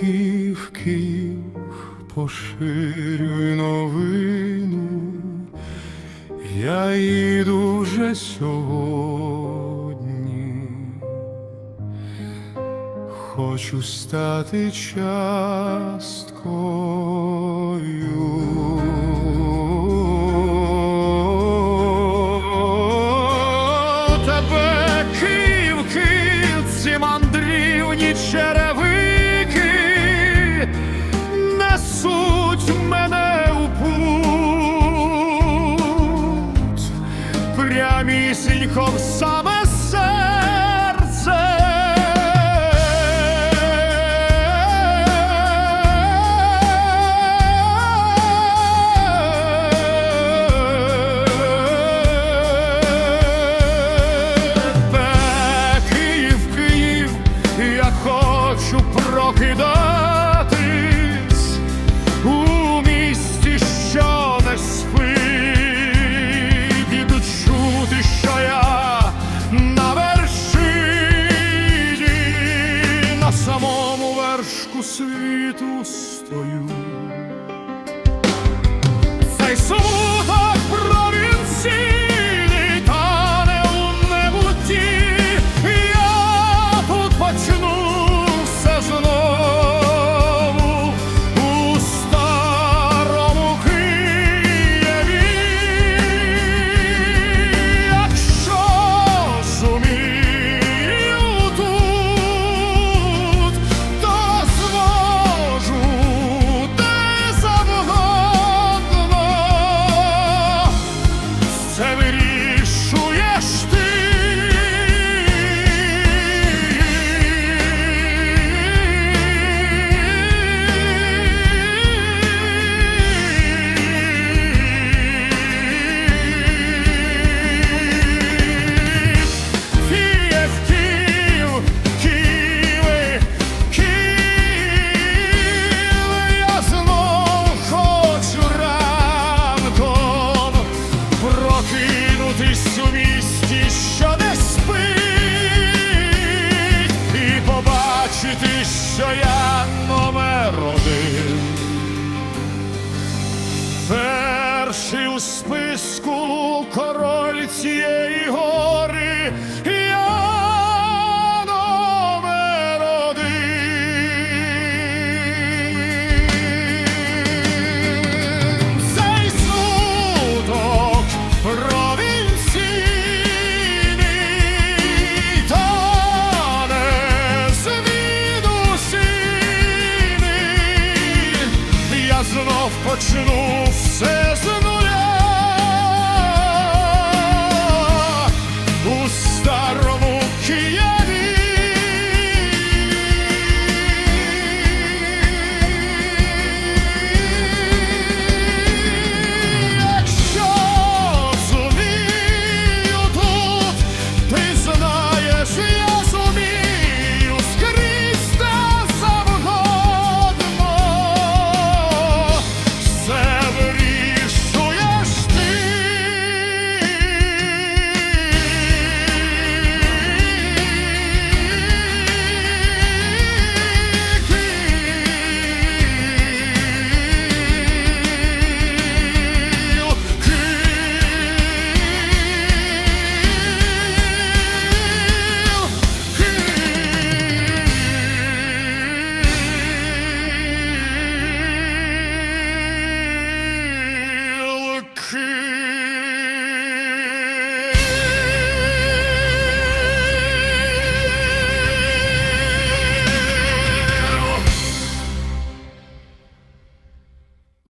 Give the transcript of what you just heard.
верхівків поширюй новину, я їду вже сьогодні, хочу стати часткою. Тебе Київ, ці мандрівні черева. тихісінько в саме. світу стою. що я номер один. Перший у списку король цієї гори. watching oh. all